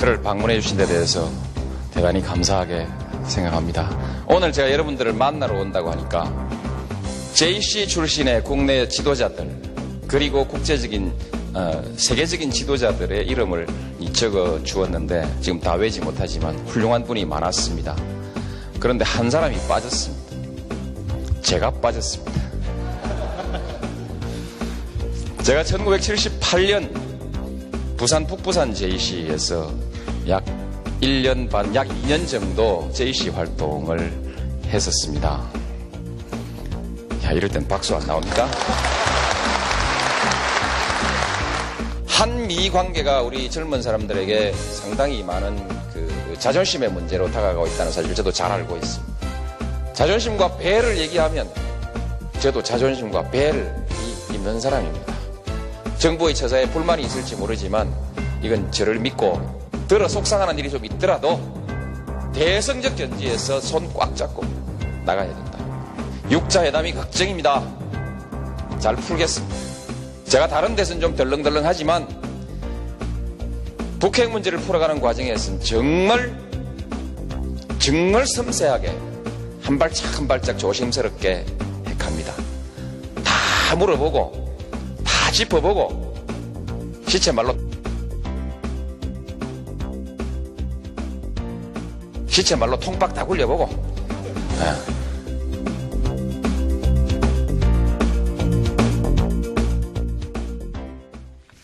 저를 방문해 주신 데 대해서 대단히 감사하게 생각합니다. 오늘 제가 여러분들을 만나러 온다고 하니까 JC 출신의 국내 지도자들 그리고 국제적인 어, 세계적인 지도자들의 이름을 적어 주었는데 지금 다 외지 못하지만 훌륭한 분이 많았습니다. 그런데 한 사람이 빠졌습니다. 제가 빠졌습니다. 제가 1978년 부산 북부산 JC에서 약 1년 반, 약 2년 정도 JC 활동을 했었습니다. 야, 이럴 땐 박수 안 나옵니까? 한미 관계가 우리 젊은 사람들에게 상당히 많은 그 자존심의 문제로 다가가고 있다는 사실 저도 잘 알고 있습니다. 자존심과 배를 얘기하면 저도 자존심과 배를 있는 사람입니다. 정부의 처사에 불만이 있을지 모르지만 이건 저를 믿고 들어 속상하는 일이 좀 있더라도 대성적 견지에서 손 꽉 잡고 나가야 된다. 육자회담이 걱정입니다. 잘 풀겠습니다. 제가 다른 데서는 좀 덜렁덜렁 하지만 북핵 문제를 풀어가는 과정에서는 정말 정말 섬세하게 한 발짝 한 발짝 조심스럽게 핵합니다. 다 물어보고 다 짚어보고 시체 말로 시체 말로 통박 다 굴려보고 예.